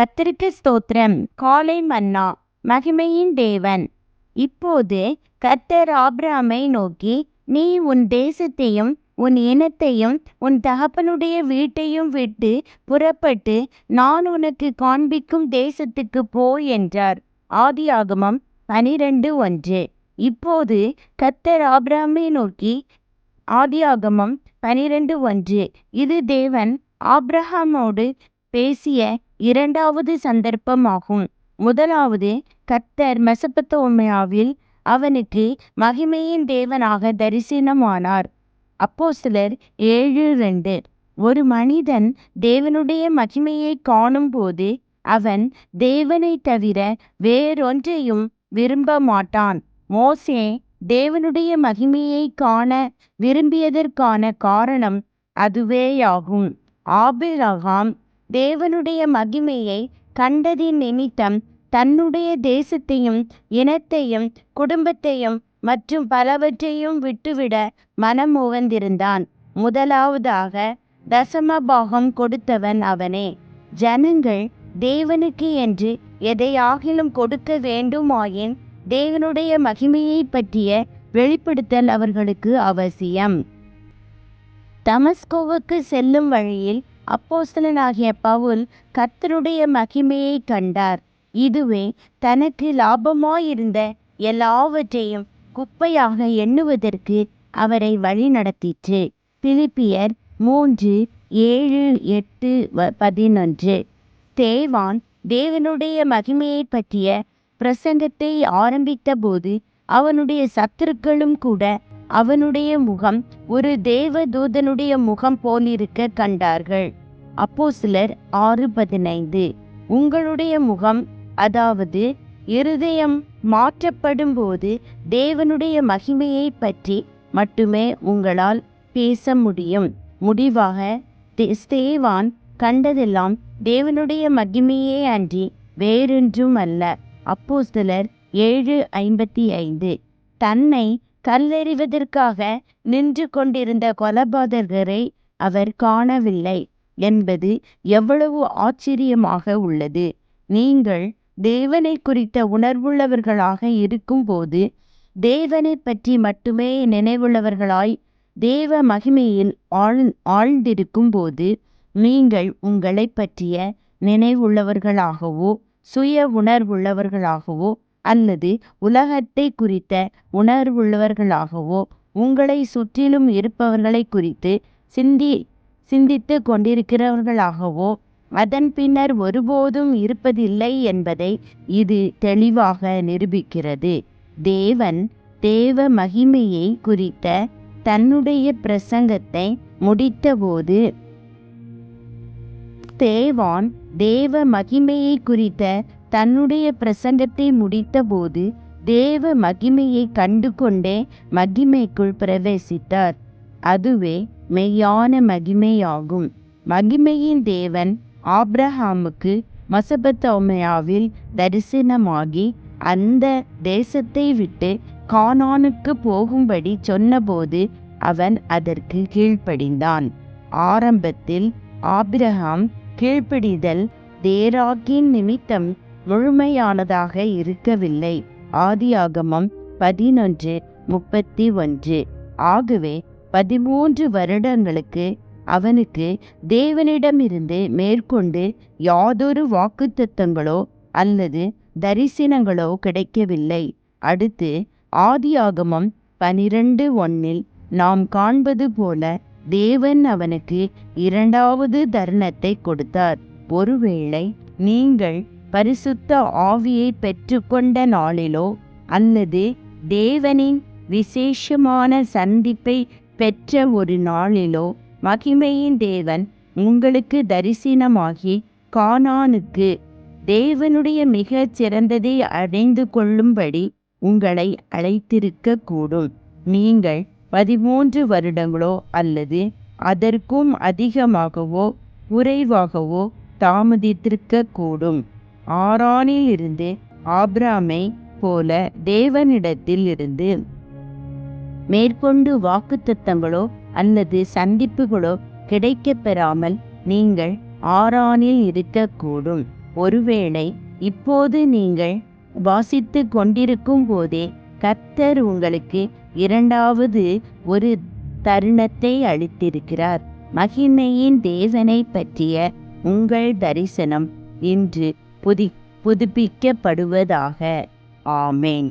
கத்திரிக்கு ஸ்தோத்திரம். காலை மன்னா மகிமையின் தேவன். இப்போது கர்த்தர் ஆப்ராமை நோக்கி நீ உன் தேசத்தையும் உன் இனத்தையும் உன் தகப்பனுடைய வீட்டையும் விட்டு புறப்பட்டு நான் உனக்கு காண்பிக்கும் தேசத்துக்கு போ என்றார். ஆதியாகமம் பனிரெண்டு ஒன்று. இப்போது கத்தர் ஆப்ராமை நோக்கி ஆதியாகமம் பனிரெண்டு ஒன்று. இது தேவன் ஆப்ரஹாமோடு பேசிய இரண்டாவது சந்தர்ப்பமாகும். முதலாவது கர்த்தர் மெசபத்தோமியாவில் அவனுக்கு மகிமையின் தேவனாக தரிசனமானார். அப்போஸ்தலர் ஏழு ரெண்டு. ஒரு மனிதன் தேவனுடைய மகிமையை காணும்போது அவன் தேவனை தவிர வேறொன்றையும் விரும்ப மாட்டான் மோசே தேவனுடைய மகிமையை காண விரும்பியதற்கான காரணம் அதுவேயாகும். ஆபிரகாம் தேவனுடைய மகிமையை கண்டதின் நிமித்தம் தன்னுடைய தேசத்தையும் இனத்தையும் குடும்பத்தையும் மற்றும் பலவற்றையும் விட்டுவிட மனம் உவந்திருந்தான். முதலாவதாக தசமபாகம் கொடுத்தவன் அவனே. ஜனங்கள் தேவனுக்கு என்று எதையாகிலும் கொடுக்க வேண்டுமாயின் தேவனுடைய மகிமையை பற்றிய வெளிப்படுத்தல் அவர்களுக்கு அவசியம். தமஸ்கோவுக்கு செல்லும் வழியில் அப்போஸ்தலனாகிய பவுல் கர்த்தருடைய மகிமையை கண்டார். இதுவே தனக்கு லாபமாயிருந்த எல்லாவற்றையும் குப்பையாக எண்ணுவதற்கு அவரை வழிநடத்திற்று பிலிப்பியர் மூன்று ஏழு எட்டு பதினொன்று. தேவான் தேவனுடைய மகிமையை பற்றிய பிரசங்கத்தை ஆரம்பித்தபோது அவனுடைய சத்துருக்களும் கூட அவனுடைய முகம் ஒரு தேவ தூதனுடைய முகம் போலிருக்க கண்டார்கள். அப்போ சிலர் ஆறு பதினைந்து. உங்களுடைய முகம் அதாவது இருதயம் மாற்றப்படும் போது தேவனுடைய மகிமையை பற்றி மட்டுமே உங்களால் பேச முடியும். முடிவாக ஸ்தேவான் கண்டதெல்லாம் தேவனுடைய மகிமையே அன்றி வேறொன்றும் அல்ல அப்போ சிலர் ஏழு ஐம்பத்தி ஐந்து தன்னை கல்லெறிவதற்காக நின்று கொண்டிருந்த கொலபாதகரை அவர் காணவில்லை. என்பது எவ்வளவு ஆச்சரியமாக உள்ளது. நீங்கள் தேவனை குறித்த உணர்வுள்ளவர்களாக இருக்கும்போது தேவனை பற்றி மட்டுமே நினைவுள்ளவர்களாய் தேவ மகிமையில் ஆழ் ஆழ்ந்திருக்கும் போது நீங்கள் உங்களை பற்றிய நினைவுள்ளவர்களாகவோ சுய உணர்வுள்ளவர்களாகவோ அல்லது உலகத்தை குறித்த உணர்வுள்ளவர்களாகவோ உங்களை சுற்றிலும் இருப்பவர்களை குறித்து சிந்தி சிந்தித்து கொண்டிருக்கிறவர்களாகவோ அதன் பின்னர் ஒருபோதும் இருப்பதில்லை என்பதை இது தெளிவாக நிரூபிக்கிறது. தேவன் தேவ மகிமையை குறித்த தன்னுடைய பிரசங்கத்தை முடித்தபோது தேவான் தேவ மகிமையை குறித்த தன்னுடைய பிரசங்கத்தை முடித்தபோது தேவ மகிமையை கண்டு கொண்டே மகிமைக்குள் பிரவேசித்தார். அதுவே மெய்யான மகிமையாகும். மகிமையின் தேவன் ஆப்ரஹாமுக்கு மசபத்தோமையாவில் தரிசனமாகி அந்த தேசத்தை விட்டு கானானுக்கு போகும்படி சொன்னபோது அவன் அதற்கு கீழ்ப்படிந்தான். ஆரம்பத்தில் ஆபிரகாம் கீழ்ப்படிதல் தேராக்கின் நிமித்தம் முழுமையானதாக இருக்கவில்லை. ஆதியாகமம் பதினொன்று முப்பத்தி ஒன்று. ஆகவே பதிமூன்று வருடங்களுக்கு அவனுக்கு தேவனிடமிருந்து மேற்கொண்டு யாதொரு வாக்குத்தத்தங்களோ அல்லது தரிசனங்களோ கிடைக்கவில்லை. அடுத்து ஆதியாகமம் பனிரெண்டு ஒன்னில் நாம் காண்பது போல தேவன் அவனுக்கு இரண்டாவது தருணத்தை கொடுத்தார். ஒருவேளை நீங்கள் பரிசுத்த ஆவியை பெற்றுக்கொண்ட நாளிலோ அல்லது தேவனின் விசேஷமான சந்திப்பை பெற்ற ஒரு நாளிலோ மகிமையின் தேவன் உங்களுக்கு தரிசனமாகி கானானுக்கு தேவனுடைய மிகச் சிறந்ததை அடைந்து கொள்ளும்படி உங்களை அழைத்திருக்க கூடும் நீங்கள் பதிமூன்று வருடங்களோ அல்லது அதற்கும் அதிகமாகவோ குறைவாகவோ தாமதித்திருக்க கூடும் ஆரானில் இருந்து ஆப்ராமை போல தேவனிடத்தில் இருந்து மேற்கொண்டு வாக்குத்தத்தங்களோ அல்லது சந்திப்புகளோ கிடைக்கப்பெறாமல் நீங்கள் ஆரானில் இருக்கக்கூடும். ஒருவேளை இப்போது நீங்கள் வாசித்து கொண்டிருக்கும் போதே கர்த்தர் உங்களுக்கு இரண்டாவது ஒரு தருணத்தை அளித்திருக்கிறார். மகிமையின் தேசனை பற்றிய உங்கள் தரிசனம் இன்று புதி புதுப்பிக்கப்படுவதாக. ஆமேன்.